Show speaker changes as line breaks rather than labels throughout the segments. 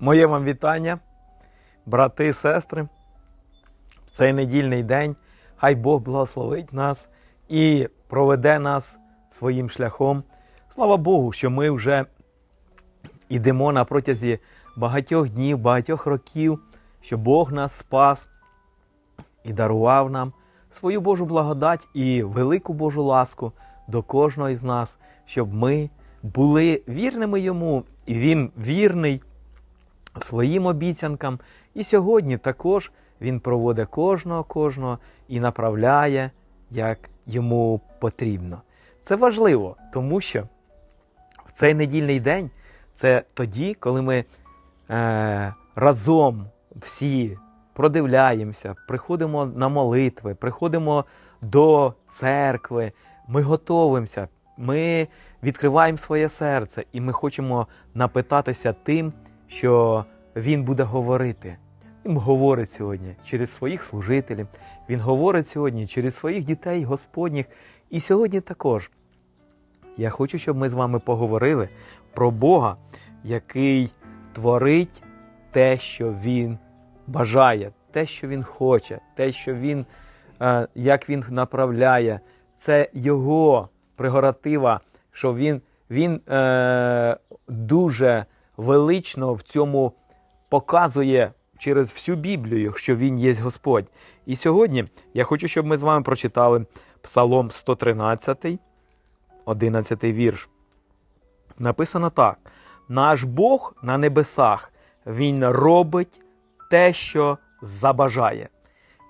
Моє вам вітання, брати і сестри. В цей недільний день хай Бог благословить нас і проведе нас своїм шляхом. Слава Богу, що ми вже йдемо на протязі багатьох днів, багатьох років, що Бог нас спас і дарував нам свою Божу благодать і велику Божу ласку до кожного із нас, щоб ми були вірними йому, і він вірний своїм обіцянкам. І сьогодні також він проводить кожного кожного і направляє, як йому потрібно. Це важливо, тому що в цей недільний день це тоді, коли ми е, разом всі продивляємося, приходимо на молитви, приходимо до церкви, ми готовимося, ми відкриваємо своє серце і ми хочемо напитатися тим, що він буде говорити. Він говорить сьогодні через своїх служителів, він говорить сьогодні через своїх дітей Господніх. І сьогодні також я хочу, щоб ми з вами поговорили про Бога, який творить те, що Він бажає, те, що Він хоче, те, що Він, е, як Він направляє. Це Його прегоратива, що Він, він е, дуже велично в цьому показує через всю Біблію, що Він є Господь. І сьогодні я хочу, щоб ми з вами прочитали Псалом 113, 11 вірш. Написано так: наш Бог на небесах, Він робить те, що забажає.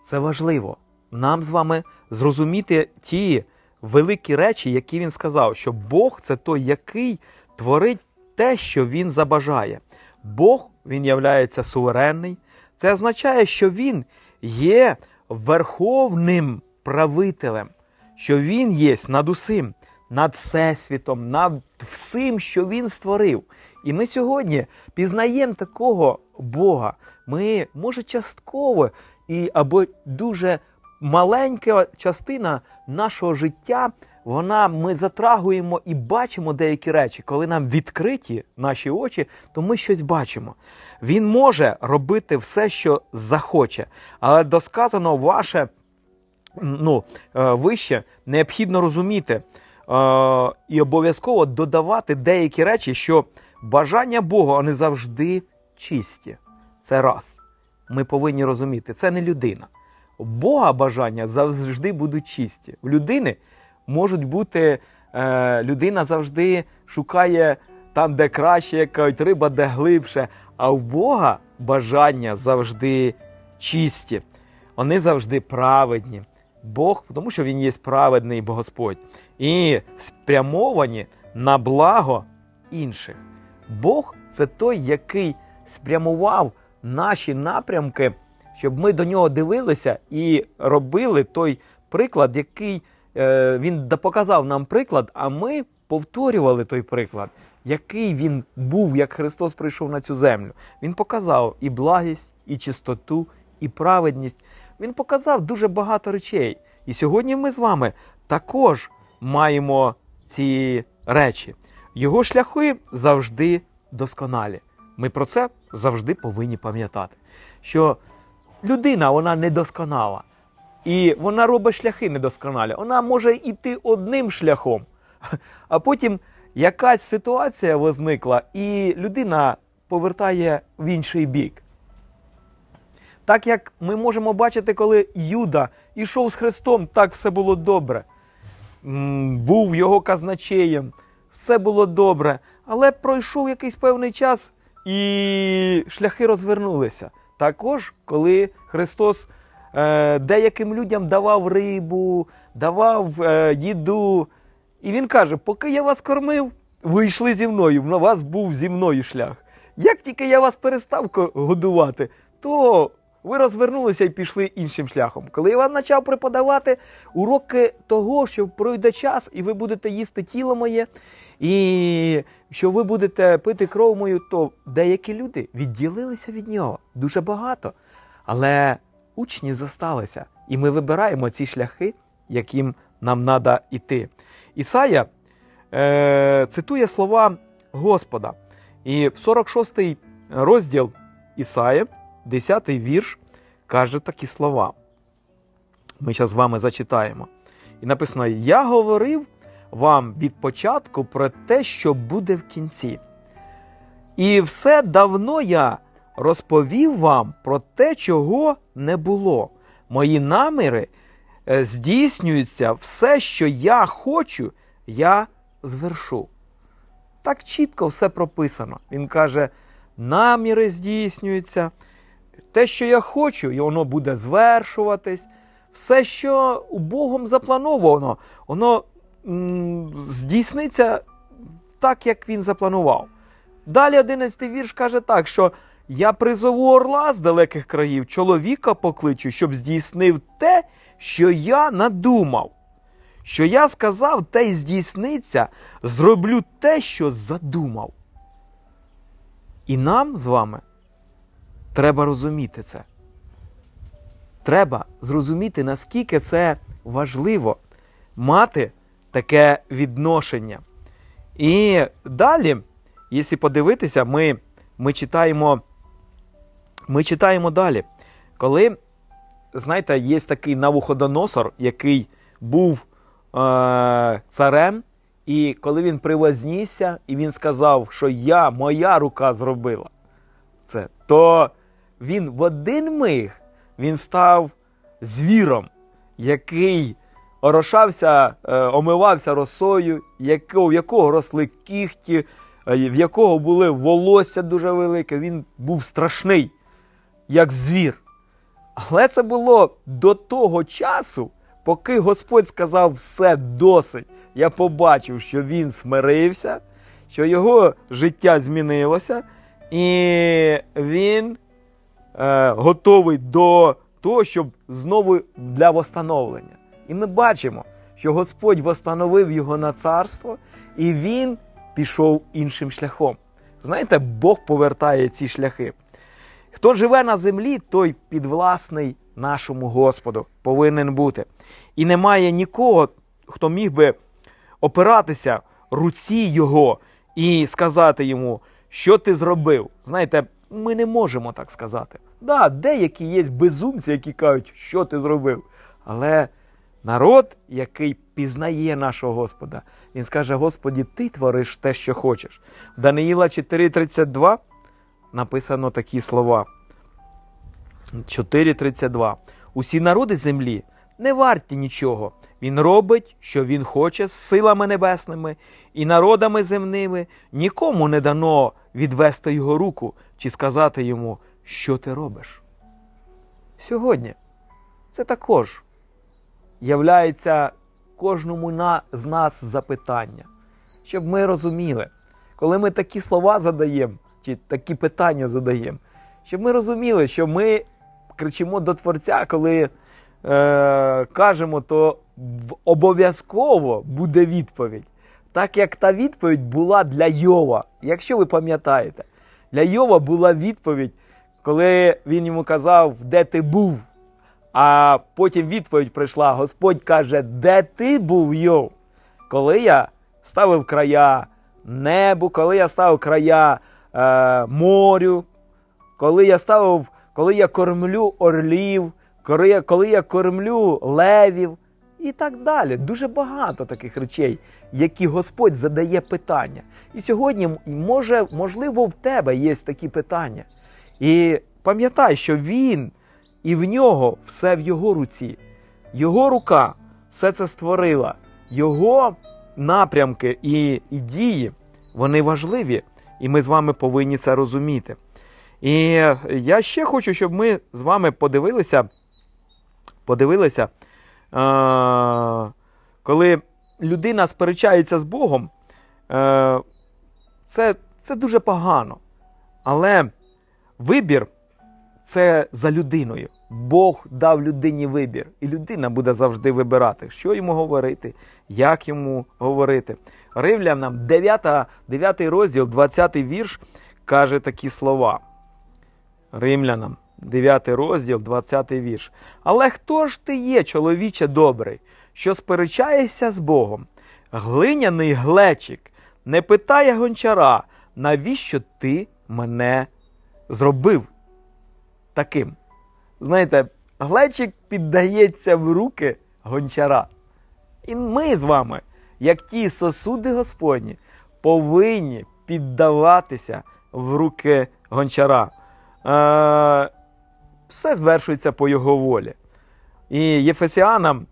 Це важливо нам з вами зрозуміти ті великі речі, які він сказав, що Бог це той, який творить те, що він забажає. Бог він являється суверенний. Це означає, що він є верховним правителем, що він є над усім, над всесвітом, над всім, що він створив. І ми сьогодні пізнаємо такого Бога. Ми, може, частково і або дуже маленька частина нашого життя, вона ми затрагуємо і бачимо деякі речі. Коли нам відкриті наші очі, то ми щось бачимо. Він може робити все, що захоче, але досказано ваше ну, е, вище необхідно розуміти е, і обов'язково додавати деякі речі, що бажання Бога не завжди чисті. Це раз. Ми повинні розуміти, це не людина. Бога бажання завжди будуть чисті. В людини можуть бути, е, людина завжди шукає там, де краще, як кажуть, риба, де глибше. А в Бога бажання завжди чисті. Вони завжди праведні. Бог, тому що Він є праведний Господь, і спрямовані на благо інших. Бог це той, який спрямував наші напрямки, щоб ми до нього дивилися і робили той приклад, який він показав нам приклад, а ми повторювали той приклад, який він був, як Христос прийшов на цю землю. Він показав і благість, і чистоту, і праведність. Він показав дуже багато речей. І сьогодні ми з вами також маємо ці речі. Його шляхи завжди досконалі. Ми про це завжди повинні пам'ятати. Що людина вона недосконала. І вона робить шляхи недосконалі. Вона може йти одним шляхом, а потім якась ситуація возникла, і людина повертає в інший бік. Так як ми можемо бачити, коли Юда йшов з Христом, так все було добре. Був його казначеєм, все було добре. Але пройшов якийсь певний час, і шляхи розвернулися. Також, коли Христос деяким людям давав рибу, давав е, їду, і він каже: поки я вас кормив, ви йшли зі мною, на вас був зі мною шлях. Як тільки я вас перестав годувати, то ви розвернулися і пішли іншим шляхом. Коли я вам почав преподавати уроки того, що пройде час, і ви будете їсти тіло моє, і що ви будете пити кров мою, то деякі люди відділилися від нього дуже багато. Але учні зосталися, і ми вибираємо ці шляхи, яким нам треба йти. Ісая е, цитує слова Господа. І в 46-й розділ Ісаї, 10 вірш, каже такі слова. Ми зараз з вами зачитаємо. І написано: Я говорив вам від початку про те, що буде в кінці. І все давно я розповів вам про те, чого не було. Мої наміри е, здійснюються, все, що я хочу, я звершу. Так чітко все прописано. Він каже: наміри здійснюються, те, що я хочу, і воно буде звершуватись. Все, що у Богом заплановано, воно здійсниться так, як він запланував. Далі 11 вірш каже так, що я призову орла з далеких країв, чоловіка покличу, щоб здійснив те, що я надумав. Що я сказав, те й здійсниться, зроблю те, що задумав. І нам з вами треба розуміти це. Треба зрозуміти, наскільки це важливо мати таке відношення. І далі, якщо подивитися, ми, ми, читаємо, ми читаємо далі. Коли, знаєте, є такий Навуходоносор, який був е, царем, і коли він привознісся, і він сказав, що я, моя рука зробила це, то він в один миг він став звіром, який орошався, е, омивався росою, якого, в якого росли кіхті, е, в якого були волосся дуже велике. Він був страшний, як звір. Але це було до того часу, поки Господь сказав все досить. Я побачив, що він смирився, що його життя змінилося, і він е, готовий до того, щоб знову для восстановлення. І ми бачимо, що Господь восстановив його на царство, і він пішов іншим шляхом. Знаєте, Бог повертає ці шляхи. Хто живе на землі, той підвласний нашому Господу повинен бути. І немає нікого, хто міг би опиратися руці Його і сказати йому, що ти зробив. Знаєте, ми не можемо так сказати. Да, деякі є безумці, які кажуть, що ти зробив. Але народ, який пізнає нашого Господа, він скаже: Господі, ти твориш те, що хочеш. Даниїла 4:32 написано такі слова. 4.32. Усі народи землі не варті нічого. Він робить, що він хоче з силами небесними і народами земними. Нікому не дано відвести його руку чи сказати йому, що ти робиш. Сьогодні це також являється кожному з нас запитання, щоб ми розуміли, коли ми такі слова задаємо, чи такі питання задаємо, щоб ми розуміли, що ми кричимо до Творця, коли е, кажемо, то обов'язково буде відповідь. Так як та відповідь була для Йова, якщо ви пам'ятаєте, для Йова була відповідь, коли він йому казав, де ти був. А потім відповідь прийшла: Господь каже, де ти був, Йов? Коли я ставив края небу, коли я ставив края е, морю, коли я ставив, коли я кормлю орлів, коли я, коли я кормлю левів і так далі. Дуже багато таких речей, які Господь задає питання. І сьогодні, може, можливо, в тебе є такі питання. І пам'ятай, що Він і в нього все в його руці. Його рука все це створила. Його напрямки і, і дії вони важливі, і ми з вами повинні це розуміти. І я ще хочу, щоб ми з вами подивилися, подивилися, е, коли людина сперечається з Богом, е, це, це дуже погано. Але вибір це за людиною. Бог дав людині вибір, і людина буде завжди вибирати, що йому говорити, як йому говорити. Римлянам 9, 9 розділ, 20 вірш каже такі слова. Римлянам, 9 розділ, 20 вірш. Але хто ж ти є, чоловіче добрий, що сперечаєшся з Богом? Глиняний глечик не питає гончара, навіщо ти мене зробив таким. Знаєте, глечик піддається в руки гончара. І ми з вами, як ті сосуди Господні, повинні піддаватися в руки гончара. Е, все звершується по його волі. І Єфесіанам,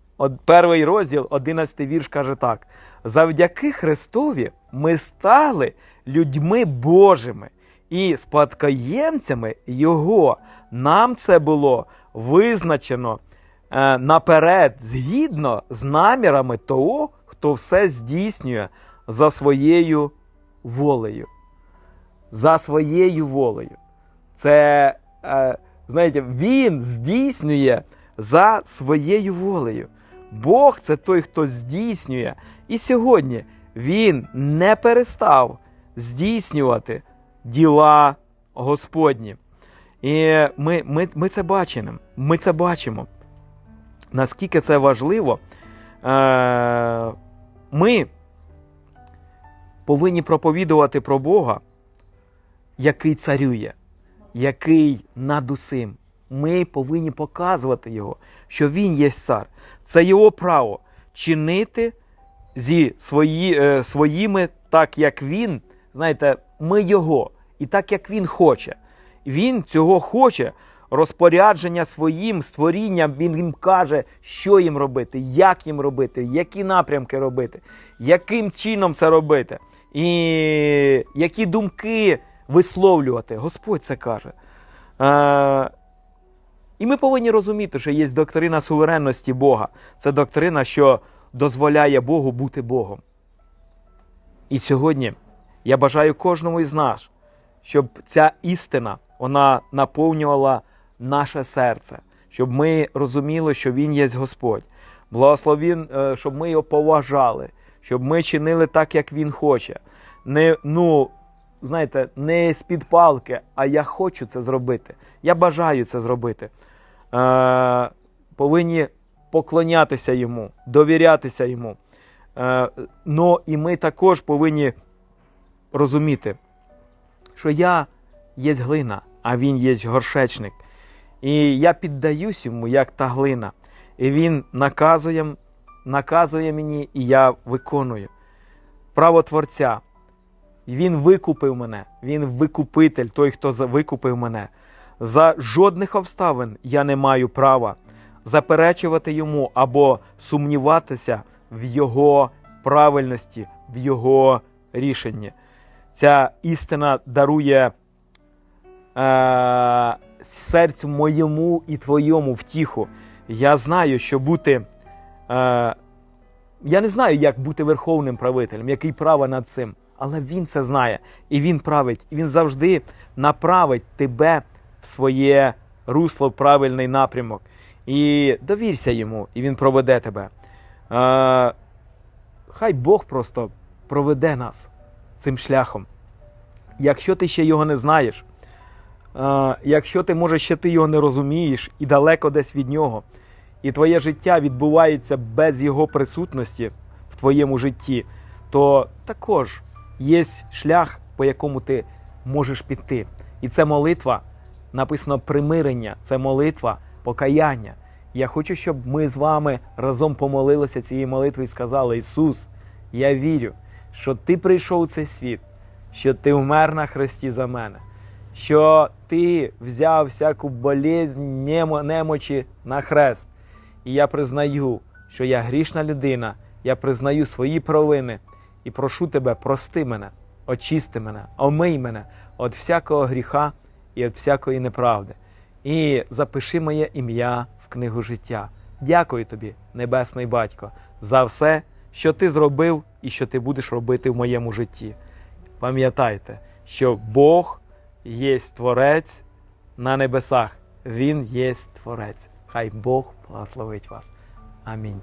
перший розділ, 11 вірш каже так: завдяки Христові ми стали людьми Божими і спадкоємцями Його. Нам це було визначено е, наперед, згідно з намірами того, хто все здійснює за своєю волею. За своєю волею. Це, е, знаєте, він здійснює за своєю волею. Бог це той, хто здійснює. І сьогодні він не перестав здійснювати діла Господні. І ми, ми, ми це бачимо. Ми це бачимо. Наскільки це важливо, е, ми повинні проповідувати про Бога, який царює, який над усім. Ми повинні показувати Його, що Він є цар. Це його право чинити зі свої, е, своїми, так як він. Знаєте, ми його, і так як він хоче. Він цього хоче. Розпорядження своїм створінням він їм каже, що їм робити, як їм робити, які напрямки робити, яким чином це робити, і які думки висловлювати. Господь це каже. Е, і ми повинні розуміти, що є доктрина суверенності Бога. Це доктрина, що дозволяє Богу бути Богом. І сьогодні я бажаю кожному із нас, щоб ця істина вона наповнювала наше серце, щоб ми розуміли, що Він є Господь. Благословін, е, щоб ми його поважали, щоб ми чинили так, як Він хоче. Не, ну, знаєте, не з-під палки, а я хочу це зробити. Я бажаю це зробити. Е, повинні поклонятися йому, довірятися йому. Е, но і ми також повинні розуміти, що я є глина, а він є горшечник. І я піддаюсь йому, як та глина. І він наказує, наказує мені, і я виконую. Право Творця. Він викупив мене, він викупитель, той, хто викупив мене. За жодних обставин я не маю права заперечувати йому або сумніватися в його правильності, в його рішенні. Ця істина дарує е, серцю моєму і твоєму втіху. Я знаю, що бути. Е, я не знаю, як бути верховним правителем, який право над цим. Але він це знає, і він править, і він завжди направить тебе в своє русло, в правильний напрямок. І довірся йому, і він проведе тебе. Е, хай Бог просто проведе нас цим шляхом. Якщо ти ще його не знаєш, е, якщо ти, може, ще ти його не розумієш і далеко десь від нього, і твоє життя відбувається без його присутності в твоєму житті, то також є шлях, по якому ти можеш піти. І це молитва, написано примирення, це молитва, покаяння. Я хочу, щоб ми з вами разом помолилися цієї молитви і сказали: Ісус, я вірю, що Ти прийшов у цей світ, що Ти вмер на хресті за мене, що Ти взяв всяку болезнь, немочі на хрест. І я признаю, що я грішна людина, я признаю свої провини і прошу тебе, прости мене, очисти мене, омий мене від всякого гріха і від всякої неправди. І запиши моє ім'я в книгу життя. Дякую тобі, Небесний Батько, за все, що ти зробив і що ти будеш робити в моєму житті. Пам'ятайте, що Бог є Творець на небесах. Він є Творець. Хай Бог благословить вас. Амінь.